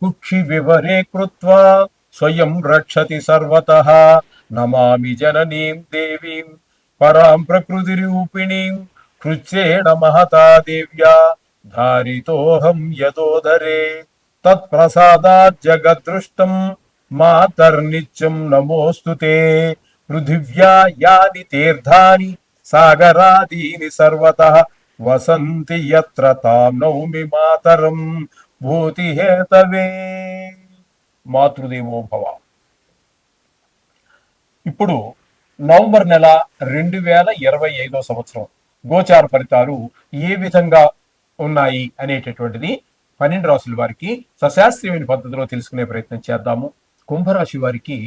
కుక్షి వివరే కృత్వా స్వయం రక్షతి సర్వతః. నమామి జననీం దేవీం పరాం ప్రకృతి రూపిణీం కృత్యేణ మహతా దేవ్యా. ధారితోహం యదోధరే తత్ప్రసాదాత్ జగద్దృష్టం మాతర్నిత్యం నమోస్తు తే పృథివ్యా యాని తీర్థాని సాగరాదీని సర్వతః. వసంతి యత్ర తాం నౌమి మాతరం భూతిహేతవే మాతృదేవో భవ. ఇప్పుడు నవంబర్ నెల రెండు వేల ఇరవై ఐదో సంవత్సరం గోచార ఫలితాలు ఏ విధంగా ఉన్నాయి అనేటటువంటిది పన్నెండు రాసుల వారికి సశాస్త్రీయమైన పద్ధతిలో తెలుసుకునే ప్రయత్నం చేద్దాము. కుంభరాశి వారికి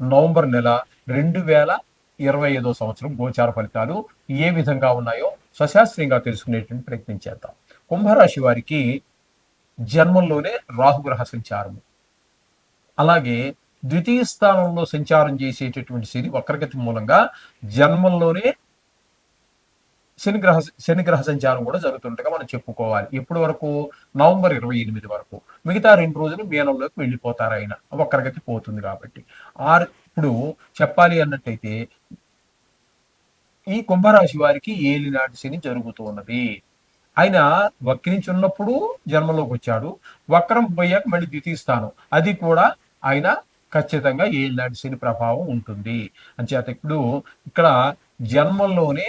నవంబర్ నెల రెండు వేల ఇరవై ఐదో సంవత్సరం గోచార ఫలితాలు ఏ విధంగా ఉన్నాయో సశాస్త్రీయంగా తెలుసుకునేటువంటి ప్రయత్నం చేద్దాం. కుంభరాశి వారికి జన్మంలోనే రాహుగ్రహ సంచారము. అలాగే ద్వితీయ స్థానంలో సంచారం చేసేటటువంటి శని వక్రగతి మూలంగా జన్మంలోనే శనిగ్రహ శనిగ్రహ సంచారం కూడా జరుగుతుండగా మనం చెప్పుకోవాలి. ఎప్పటి వరకు? నవంబర్ ఇరవై ఎనిమిది వరకు. మిగతా రెండు రోజులు మీనంలోకి వెళ్ళిపోతారు ఆయన. వక్రగతి పోతుంది కాబట్టి. ఆ ఇప్పుడు చెప్పాలి అన్నట్టయితే ఈ కుంభరాశి వారికి ఏలినాటి శని జరుగుతున్నది ఆయన వక్రించి ఉన్నప్పుడు జన్మలోకి వచ్చాడు వక్రం పోయాక మళ్ళీ ద్వితీయ స్థానం. అది కూడా ఆయన ఖచ్చితంగా ఏలినాటి శని ప్రభావం ఉంటుంది. అంచేత ఇప్పుడు ఇక్కడ జన్మంలోనే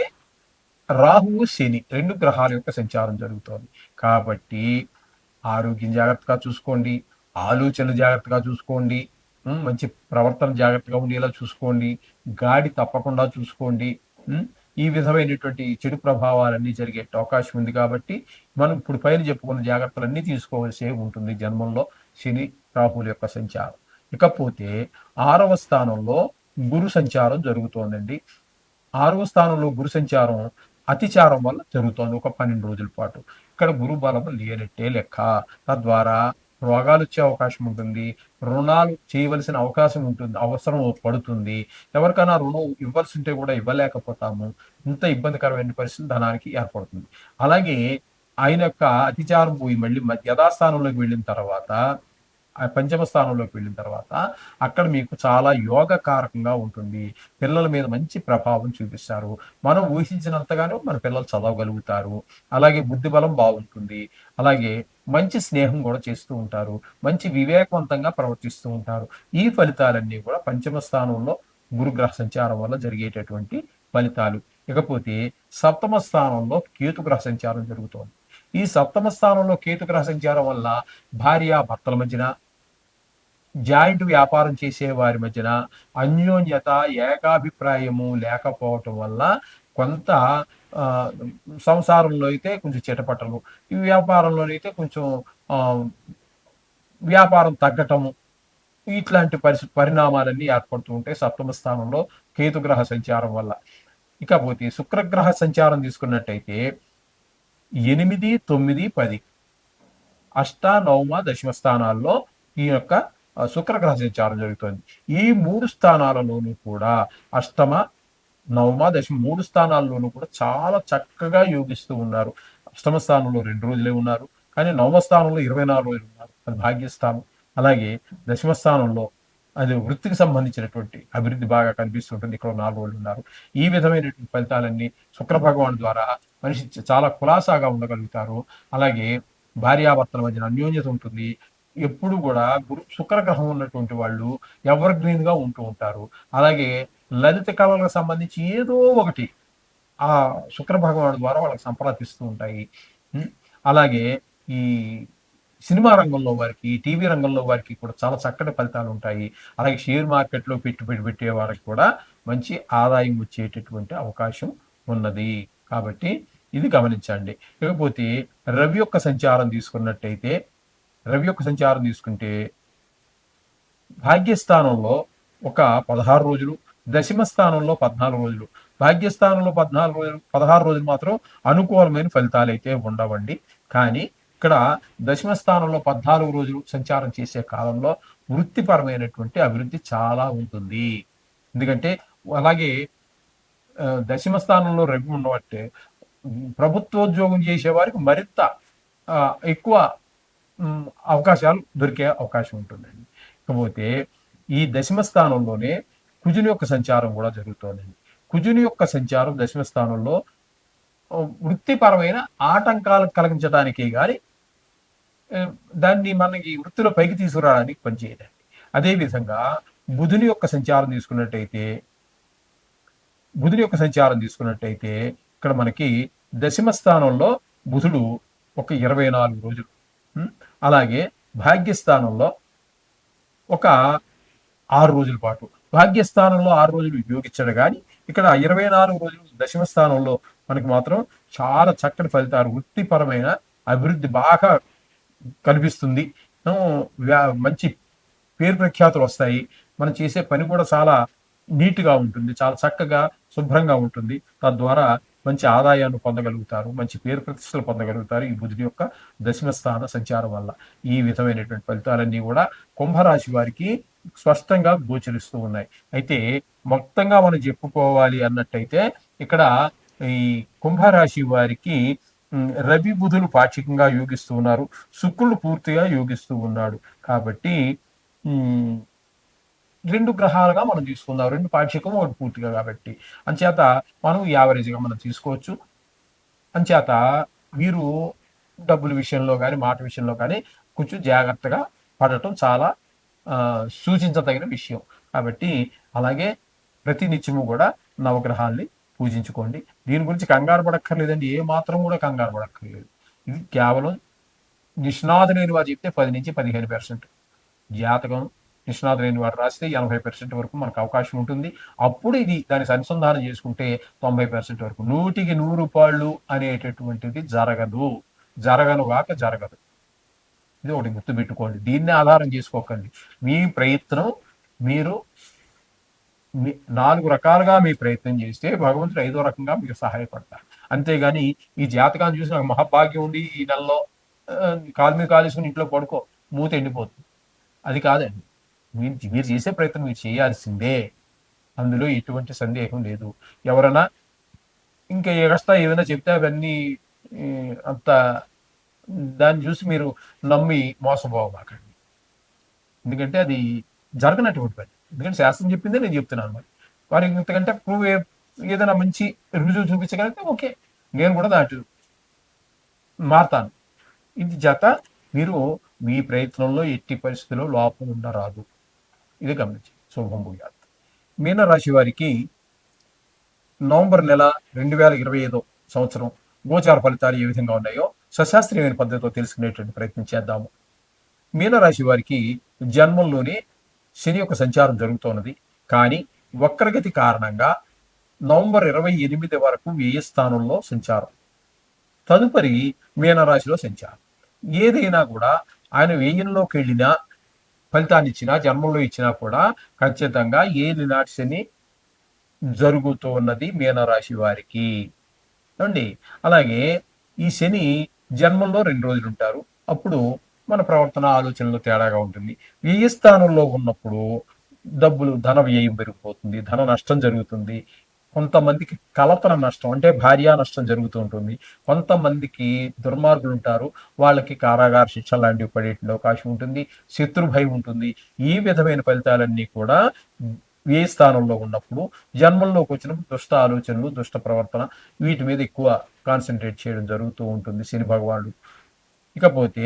రాహువు శని రెండు గ్రహాల యొక్క సంచారం జరుగుతోంది. కాబట్టి ఆరోగ్యం జాగ్రత్తగా చూసుకోండి. ఆలోచనలు జాగ్రత్తగా చూసుకోండి. మంచి ప్రవర్తన జాగ్రత్తగా ఉండేలా చూసుకోండి. గాడి తప్పకుండా చూసుకోండి. ఈ విధమైనటువంటి చెడు ప్రభావాలన్నీ జరిగే అవకాశం ఉంది కాబట్టి మనం ఇప్పుడు పైన చెప్పుకున్న జాగ్రత్తలన్నీ తీసుకోవాల్సి ఉంటుంది జన్మంలో శని రాహుల యొక్క సంచారం. ఇకపోతే ఆరవ స్థానంలో గురు సంచారం జరుగుతోందండి. ఆరవ స్థానంలో గురు సంచారం అతిచారం వల్ల జరుగుతోంది. ఒక పన్నెండు రోజుల పాటు. ఇక్కడ గురు బలం లేనట్టే లెక్క. తద్వారా రోగాలు వచ్చే అవకాశం ఉంటుంది. రుణాలు చేయవలసిన అవకాశం ఉంటుంది. అవసరం పడుతుంది. ఎవరికైనా రుణం ఇవ్వాల్సి ఉంటే కూడా ఇవ్వలేకపోతాము. ఇంత ఇబ్బందికరమైన పరిస్థితి ధనానికి ఏర్పడుతుంది. అలాగే ఆయన యొక్క అతిచారం పోయి మళ్ళీ యథాస్థానంలోకి వెళ్ళిన తర్వాత పంచమ స్థానంలోకి వెళ్ళిన తర్వాత అక్కడ మీకు చాలా యోగ కారకంగా ఉంటుంది. పిల్లల మీద మంచి ప్రభావం చూపిస్తారు. మనం ఊహించినంతగానో మన పిల్లలు చదవగలుగుతారు. అలాగే బుద్ధి బలం బాగుంటుంది. అలాగే మంచి స్నేహం కూడా చేస్తూ ఉంటారు. మంచి వివేకవంతంగా ప్రవర్తిస్తూ ఉంటారు. ఈ ఫలితాలన్నీ కూడా పంచమ స్థానంలో గురుగ్రహ సంచారం వల్ల జరిగేటటువంటి ఫలితాలు. ఇకపోతే సప్తమ స్థానంలో కేతుగ్రహ సంచారం జరుగుతోంది. ఈ సప్తమ స్థానంలో కేతుగ్రహ సంచారం వల్ల భార్య భర్తల మధ్యన జాయింట్ వ్యాపారం చేసే వారి మధ్యన అన్యోన్యత ఏకాభిప్రాయము లేకపోవటం వల్ల కొంత సంసారంలో అయితే కొంచెం చిటపటలు ఈ వ్యాపారంలోనైతే కొంచెం వ్యాపారం తగ్గటము ఇట్లాంటి పరిస్థితి పరిణామాలన్నీ ఏర్పడుతూ ఉంటాయి సప్తమ స్థానంలో కేతుగ్రహ సంచారం వల్ల. ఇకపోతే శుక్రగ్రహ సంచారం తీసుకున్నట్టయితే ఎనిమిది తొమ్మిది పది. అష్ట నవమ దశమ స్థానాల్లో ఈ యొక్క శుక్రగ్రహ సంచారం జరుగుతుంది. ఈ మూడు స్థానాలలోనూ కూడా అష్టమ నవమ దశమ మూడు స్థానాల్లోనూ కూడా చాలా చక్కగా యోగిస్తూ ఉన్నారు. అష్టమ స్థానంలో రెండు రోజులే ఉన్నారు. కానీ నవమ స్థానంలో ఇరవై నాలుగు రోజులు ఉన్నారు. అది భాగ్యస్థానం. అలాగే దశమ స్థానంలో అది వృత్తికి సంబంధించినటువంటి అభివృద్ధి బాగా కనిపిస్తుంటుంది. ఇక్కడ నాలుగు రోజులు ఉన్నారు. ఈ విధమైనటువంటి ఫలితాలన్నీ శుక్ర భగవాన్ ద్వారా మనిషి చాలా కులాసాగా ఉండగలుగుతారు. అలాగే భార్యాభర్తల మధ్యన అన్యోన్యత ఉంటుంది. ఎప్పుడు కూడా గురు శుక్ర గ్రహం ఉన్నటువంటి వాళ్ళు ఎవర్ గ్రీన్గా ఉంటూ ఉంటారు. అలాగే లలిత కళలకు సంబంధించి ఏదో ఒకటి ఆ శుక్ర భగవానుడు ద్వారా వాళ్ళకి సంప్రదిస్తూ ఉంటాయి. అలాగే ఈ సినిమా రంగంలో వారికి టీవీ రంగంలో వారికి కూడా చాలా చక్కటి ఫలితాలు ఉంటాయి. అలాగే షేర్ మార్కెట్లో పెట్టుబడి పెట్టే వారికి కూడా మంచి ఆదాయం వచ్చేటటువంటి అవకాశం ఉన్నది. కాబట్టి ఇది గమనించండి. ఇకపోతే రవి యొక్క సంచారం తీసుకున్నట్టయితే రవి యొక్క సంచారం తీసుకుంటే భాగ్యస్థానంలో ఒక పదహారు రోజులు దశమ స్థానంలో పద్నాలుగు రోజులు. భాగ్యస్థానంలో పద్నాలుగు రోజులు పదహారు రోజులు మాత్రం అనుకూలమైన ఫలితాలు అయితే ఉండవండి. కానీ ఇక్కడ దశమ స్థానంలో పద్నాలుగు రోజులు సంచారం చేసే కాలంలో వృత్తిపరమైనటువంటి అభివృద్ధి చాలా ఉంటుంది. ఎందుకంటే అలాగే దశమ స్థానంలో రవి ఉండబట్టే ప్రభుత్వోద్యోగం చేసే వారికి మరింత ఎక్కువ అవకాశాలు దొరికే అవకాశం ఉంటుందండి ఇకపోతే ఈ దశమ స్థానంలోనే కుజుని యొక్క సంచారం కూడా జరుగుతోందండి కుజుని యొక్క సంచారం దశమ స్థానంలో వృత్తిపరమైన ఆటంకాలు కలిగించడానికే కానీ దాన్ని మనకి వృత్తిలో పైకి తీసుకురావడానికి పనిచేయదండి అదేవిధంగా బుధుని యొక్క సంచారం తీసుకున్నట్టయితే బుధుని యొక్క సంచారం తీసుకున్నట్టయితే ఇక్కడ మనకి దశమ స్థానంలో బుధుడు ఒక ఇరవై నాలుగు రోజులు అలాగే భాగ్యస్థానంలో ఒక ఆరు రోజుల పాటు. భాగ్యస్థానంలో ఆరు రోజులు ఉపయోగించాడు కానీ ఇక్కడ ఇరవై నాలుగు రోజులు దశమ స్థానంలో మనకి మాత్రం చాలా చక్కటి ఫలితాలు వృత్తిపరమైన అభివృద్ధి బాగా కనిపిస్తుంది. వ్యా- మంచి పేరు ప్రఖ్యాతులు వస్తాయి. మనం చేసే పని కూడా చాలా నీట్గా ఉంటుంది. చాలా చక్కగా శుభ్రంగా ఉంటుంది. తద్వారా మంచి ఆదాయాన్ని పొందగలుగుతారు. మంచి పేరు ప్రతిష్టలు పొందగలుగుతారు. ఈ బుధుడి యొక్క దశమ స్థాన సంచారం వల్ల ఈ విధమైనటువంటి ఫలితాలన్నీ కూడా కుంభరాశి వారికి స్పష్టంగా గోచరిస్తూ ఉన్నాయి. అయితే మొత్తంగా మనం చెప్పుకోవాలి అన్నట్టయితే ఇక్కడ ఈ కుంభరాశి వారికి రవి బుధులు పాక్షికంగా యోగిస్తూ ఉన్నారు. శుక్రుడు పూర్తిగా యోగిస్తూ ఉన్నాడు. కాబట్టి రెండు గ్రహాలుగా మనం తీసుకుందాం. రెండు పాక్షికం ఒకటి పూర్తిగా కాబట్టి. అంచేత మనం యావరేజ్గా మనం తీసుకోవచ్చు. అంచేత మీరు డబ్బుల విషయంలో కానీ మాట విషయంలో కానీ కొంచెం జాగ్రత్తగా పడటం చాలా సూచించదగిన విషయం. కాబట్టి అలాగే ప్రతి నిత్యము కూడా నవగ్రహాల్ని పూజించుకోండి. దీని గురించి కంగారు పడక్కర్లేదండి. ఏ మాత్రం కూడా కంగారు పడక్కర్లేదు. ఇది కేవలం నిష్ణాతులేని వారు చెప్తే పది నుంచి పదిహేను పర్సెంట్ జాతకం నిష్ణాతులేని వారు రాస్తే ఎనభై పర్సెంట్ వరకు మనకు అవకాశం ఉంటుంది. అప్పుడు ఇది దానికి అనుసంధానం చేసుకుంటే తొంభై పర్సెంట్ వరకు. నూటికి నూరు రూపాయలు అనేటటువంటిది జరగదు. జరగను కాక జరగదు. ఇది ఒకటి గుర్తుపెట్టుకోండి. దీన్ని ఆధారం చేసుకోకండి. మీ ప్రయత్నం మీరు నాలుగు రకాలుగా మీ ప్రయత్నం చేస్తే భగవంతుడు ఐదో రకంగా మీకు సహాయపడతారు. అంతేగాని ఈ జాతకాన్ని చూసి నాకు మహాభాగ్యం ఉండి ఈ నెలలో కాలు మీద కాలేసుకుని ఇంట్లో పడుకో మూత ఎండిపోతుంది. అది కాదండి. మీరు మీరు చేసే ప్రయత్నం మీరు చేయాల్సిందే. అందులో ఎటువంటి సందేహం లేదు. ఎవరైనా ఇంకా ఎగస్తా ఏమైనా చెప్తే అవన్నీ అంత దాన్ని చూసి మీరు నమ్మి మోసపోవమాకండి. ఎందుకంటే అది జరగనటువంటి పని. ఎందుకంటే శాస్త్రం చెప్పిందే నేను చెప్తున్నాను మరి వారికి ఇంతకంటే ప్రూవ్ ఏదైనా మంచి రుజువు చూపించగలిగితే ఓకే నేను కూడా దాటి మారుతాను. ఇది జత మీరు మీ ప్రయత్నంలో ఎట్టి పరిస్థితుల్లో లోపం ఉండరాదు ఇది గమనించి శుభం భూయాత్. మీనరాశి వారికి నవంబర్ నెల రెండు వేల ఇరవై ఐదో సంవత్సరం గోచార ఫలితాలు ఏ విధంగా ఉన్నాయో సశాస్త్రీయమైన పద్ధతితో తెలుసుకునేటువంటి ప్రయత్నం చేద్దాము. మీనరాశి వారికి జన్మంలోనే శని యొక్క సంచారం జరుగుతున్నది కానీ వక్రగతి కారణంగా నవంబర్ ఇరవై ఎనిమిది వరకు వ్యయ స్థానంలో సంచారం? తదుపరి మీనరాశిలో సంచారం. ఏదైనా కూడా ఆయన వ్యయంలోకి వెళ్ళినా ఫలితాన్ని ఇచ్చినా జన్మంలో ఇచ్చినా కూడా ఖచ్చితంగా ఏది నాటి శని జరుగుతున్నది మీనరాశి వారికి. అండి అలాగే ఈ శని జన్మంలో రెండు రోజులు ఉంటారు. అప్పుడు మన ప్రవర్తన ఆలోచనలో తేడాగా ఉంటుంది. వ్యయ స్థానంలో ఉన్నప్పుడు డబ్బులు ధన వ్యయం పెరిగిపోతుంది ధన నష్టం జరుగుతుంది. కొంతమందికి కలతన నష్టం అంటే భార్య నష్టం జరుగుతూ ఉంటుంది. కొంతమందికి దుర్మార్గులు ఉంటారు వాళ్ళకి కారాగార శిక్ష లాంటివి పడేటువంటి అవకాశం ఉంటుంది. శత్రు భయం ఉంటుంది. ఈ విధమైన ఫలితాలన్నీ కూడా ఏ స్థానంలో ఉన్నప్పుడు జన్మల్లోకి వచ్చినప్పుడు దుష్ట ఆలోచనలు దుష్ట ప్రవర్తన వీటి మీద ఎక్కువ కాన్సన్ట్రేట్ చేయడం జరుగుతూ ఉంటుంది శని భగవానుడు. ఇకపోతే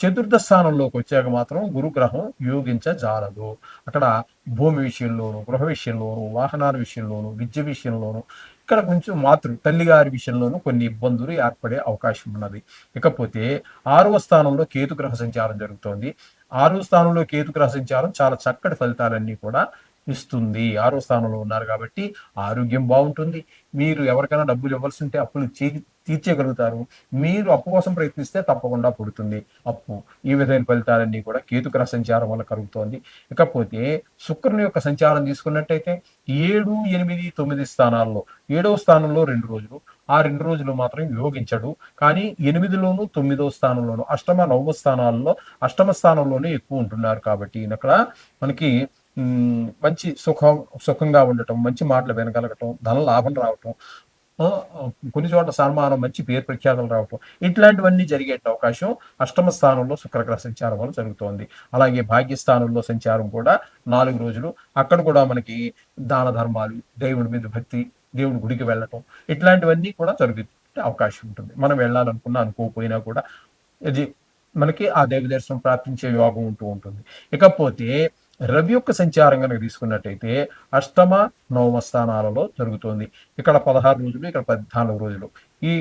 చతుర్థ స్థానంలోకి వచ్చాక మాత్రం గురుగ్రహం యోగించజాలదు. అక్కడ భూమి విషయంలోను గృహ విషయంలోను వాహనాల విషయంలోను విద్య విషయంలోను ఇక్కడ కొంచెం మాతృ తల్లిగారి విషయంలోనూ కొన్ని ఇబ్బందులు ఏర్పడే అవకాశం ఉన్నది. ఇకపోతే ఆరవ స్థానంలో కేతుగ్రహ సంచారం జరుగుతోంది. ఆరవ స్థానంలో కేతుగ్రహ సంచారం చాలా చక్కటి ఫలితాలన్నీ కూడా ఇస్తుంది. ఆరో స్థానంలో ఉన్నారు కాబట్టి ఆరోగ్యం బాగుంటుంది. మీరు ఎవరికైనా డబ్బులు ఇవ్వాల్సి ఉంటే అప్పులు తీర్చేయగలుగుతారు. మీరు అప్పు కోసం ప్రయత్నిస్తే తప్పకుండా పుడుతుంది అప్పు. ఈ విధమైన ఫలితాలన్నీ కూడా కేతుగ్రహ సంచారం వల్ల కలుగుతోంది. ఇకపోతే శుక్రుని యొక్క సంచారం తీసుకున్నట్టయితే ఏడు ఎనిమిది తొమ్మిది స్థానాల్లో ఏడవ స్థానంలో రెండు రోజులు ఆ రెండు రోజులు మాత్రం యోగించడు. కానీ ఎనిమిదిలోను తొమ్మిదో స్థానంలోను అష్టమ నవమ స్థానాల్లో అష్టమ స్థానంలోనే ఎక్కువ ఉంటున్నారు కాబట్టి అక్కడ మనకి మంచి సుఖం సుఖంగా ఉండటం మంచి మాటలు వినగలగటం ధన లాభం రావటం కొన్ని చోట్ల సన్మానం మంచి పేరు ప్రఖ్యాతలు రావటం. ఇట్లాంటివన్నీ జరిగే అవకాశం అష్టమ స్థానంలో శుక్రగ్రహ సంచారం వల్ల జరుగుతోంది. అలాగే భాగ్యస్థానంలో సంచారం కూడా నాలుగు రోజులు. అక్కడ కూడా మనకి దాన ధర్మాలు దేవుడి మీద భక్తి దేవుడి గుడికి వెళ్ళటం ఇట్లాంటివన్నీ కూడా జరుగుతే అవకాశం ఉంటుంది. మనం వెళ్ళాలనుకున్నా అనుకోకపోయినా కూడా ఇది మనకి ఆ దేవి దర్శనం ప్రార్థించే యోగం ఉంటూ ఉంటుంది. ఇకపోతే రవి యొక్క సంచారం కనుక తీసుకున్నట్టయితే అష్టమ నవమ స్థానాలలో జరుగుతుంది. ఇక్కడ పదహారు రోజులు ఇక్కడ పద్నాలుగు రోజులు. ఈ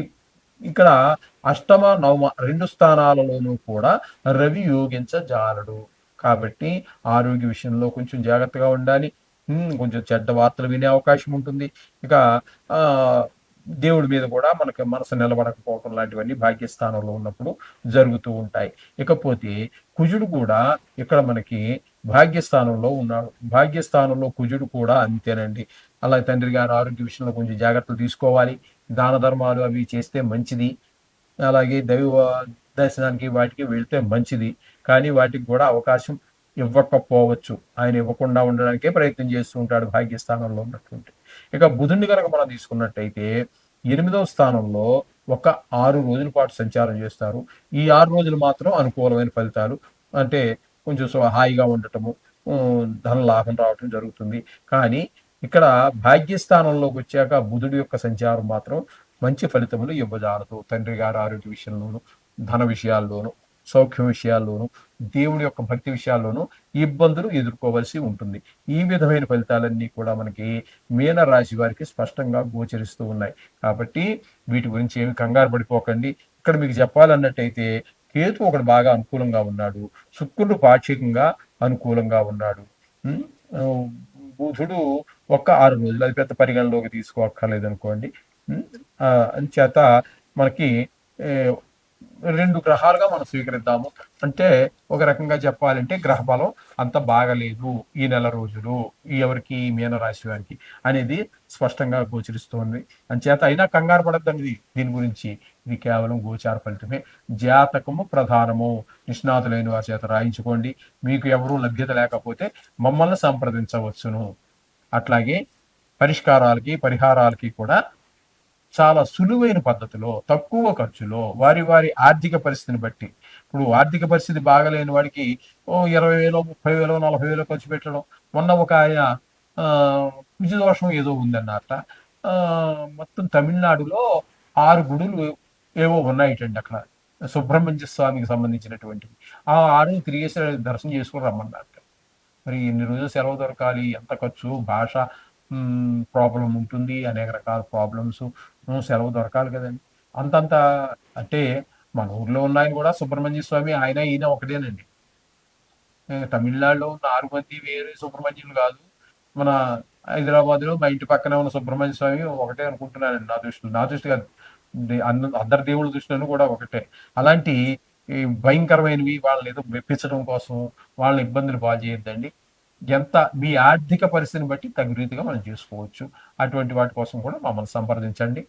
ఇక్కడ అష్టమ నవమ రెండు స్థానాలలోనూ కూడా రవి యోగించజాలడు. కాబట్టి ఆరోగ్య విషయంలో కొంచెం జాగ్రత్తగా ఉండాలి. కొంచెం చెడ్డ వార్తలు వినే అవకాశం ఉంటుంది. ఇక దేవుడి మీద కూడా మనకి మనసు నిలబడకపోవటం లాంటివన్నీ భాగ్యస్థానంలో ఉన్నప్పుడు జరుగుతూ ఉంటాయి. ఇకపోతే కుజుడు కూడా ఇక్కడ మనకి భాగ్యస్థానంలో ఉన్నాడు భాగ్యస్థానంలో కుజుడు కూడా అంతేనండి. అలా తండ్రి గారు ఆరోగ్య విషయంలో కొంచెం జాగ్రత్తలు తీసుకోవాలి. దాన ధర్మాలు అవి చేస్తే మంచిది. అలాగే దైవ దర్శనానికి వాటికి వెళ్తే మంచిది. కానీ వాటికి కూడా అవకాశం ఇవ్వకపోవచ్చు. ఆయన ఇవ్వకుండా ఉండడానికే ప్రయత్నం చేస్తూ ఉంటాడు భాగ్యస్థానంలో ఉన్నటువంటి. ఇక బుధుడిని కనుక మనం తీసుకున్నట్టయితే ఎనిమిదవ స్థానంలో ఒక ఆరు రోజుల పాటు సంచారం చేస్తారు. ఈ ఆరు రోజులు మాత్రం అనుకూలమైన ఫలితాలు. అంటే కొంచెం హాయిగా ఉండటము ధన లాభం రావటం జరుగుతుంది. కానీ ఇక్కడ భాగ్యస్థానంలోకి వచ్చాక బుధుడి యొక్క సంచారం మాత్రం మంచి ఫలితములు ఇవ్వజాలదు. తండ్రి గారి ఆరోగ్య విషయంలోను ధన విషయాల్లోనూ సౌఖ్యం విషయాల్లోనూ దేవుడి యొక్క భక్తి విషయాల్లోనూ ఇబ్బందులు ఎదుర్కోవలసి ఉంటుంది. ఈ విధమైన ఫలితాలన్నీ కూడా మనకి మీన రాశి వారికి స్పష్టంగా గోచరిస్తూ ఉన్నాయి. కాబట్టి వీటి గురించి ఏమి కంగారు పడిపోకండి. ఇక్కడ మీకు చెప్పాలన్నట్టయితే కేతు ఒకడు బాగా అనుకూలంగా ఉన్నాడు. శుక్రుడు పాక్షికంగా అనుకూలంగా ఉన్నాడు. బుధుడు ఒక్క ఆరు రోజులు అది పెద్ద పరిగణలోకి తీసుకోక్కర్లేదు అనుకోండి ఆ, అంచేత మనకి రెండు గ్రహాలుగా మనం స్వీకరిద్దాము. అంటే ఒక రకంగా చెప్పాలంటే గ్రహ బలం అంత బాగలేదు ఈ నెల రోజులు ఈ ఎవరికి? మీనరాశి వారికి అనేది స్పష్టంగా గోచరిస్తోంది. అంచేత అయినా కంగారు పడద్దండి దీని గురించి. ఇది కేవలం గోచార ఫలితమే. జాతకము ప్రధానము. నిష్ణాతులైన వారి చేత రాయించుకోండి. మీకు ఎవరూ లభ్యత లేకపోతే మమ్మల్ని సంప్రదించవచ్చును. అట్లాగే పరిష్కారాలకి పరిహారాలకి కూడా చాలా సులువైన పద్ధతిలో తక్కువ ఖర్చులో వారి వారి ఆర్థిక పరిస్థితిని బట్టి ఇప్పుడు ఆర్థిక పరిస్థితి బాగలేని వాడికి ఓ ఇరవై వేలో ముప్పై వేలో నలభై వేలో ఖర్చు పెట్టడం మొన్న ఒక ఆయన ఆ, దోషం ఏదో ఉందన్నట మొత్తం తమిళనాడులో ఆరు గుడులు ఏవో ఉన్నాయిటండి అక్కడ. సుబ్రహ్మణ్య స్వామికి సంబంధించినటువంటివి. ఆ ఆరు తిరిగేసి దర్శనం చేసుకుని రమ్మన్నట్ట మరి ఎన్ని రోజులు సెలవు దొరకాలి ఎంత ఖర్చు భాష ప్రాబ్లం ఉంటుంది అనేక రకాల ప్రాబ్లమ్స్ సెలవు దొరకాలి కదండి. అంతంత అంటే మన ఊర్లో ఉన్న ఆయన కూడా సుబ్రహ్మణ్య స్వామి ఆయన ఈయన ఒకటేనండి. తమిళనాడులో ఉన్న ఆరు మంది వేరే సుబ్రహ్మణ్యులు కాదు. మన హైదరాబాద్లో మా ఇంటి పక్కనే ఉన్న సుబ్రహ్మణ్య స్వామి ఒకటే అనుకుంటున్నానండి నా దృష్టిలో నా దృష్టి కాదు. అందరి దేవుళ్ళ దృష్టిలోనూ కూడా ఒకటే. అలాంటి భయంకరమైనవి వాళ్ళని ఏదో మెప్పించడం కోసం వాళ్ళని ఇబ్బందులు పాలు చేయొద్దండి. ఎంత మీ ఆర్థిక పరిస్థితిని బట్టి తగు రీతిగా మనం చేసుకోవచ్చు. అటువంటి వాటి కోసం కూడా మమ్మల్ని సంప్రదించండి.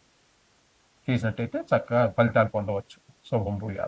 చేసినట్టయితే చక్కగా ఫలితాలు పొందవచ్చు. శుభం భూయాలు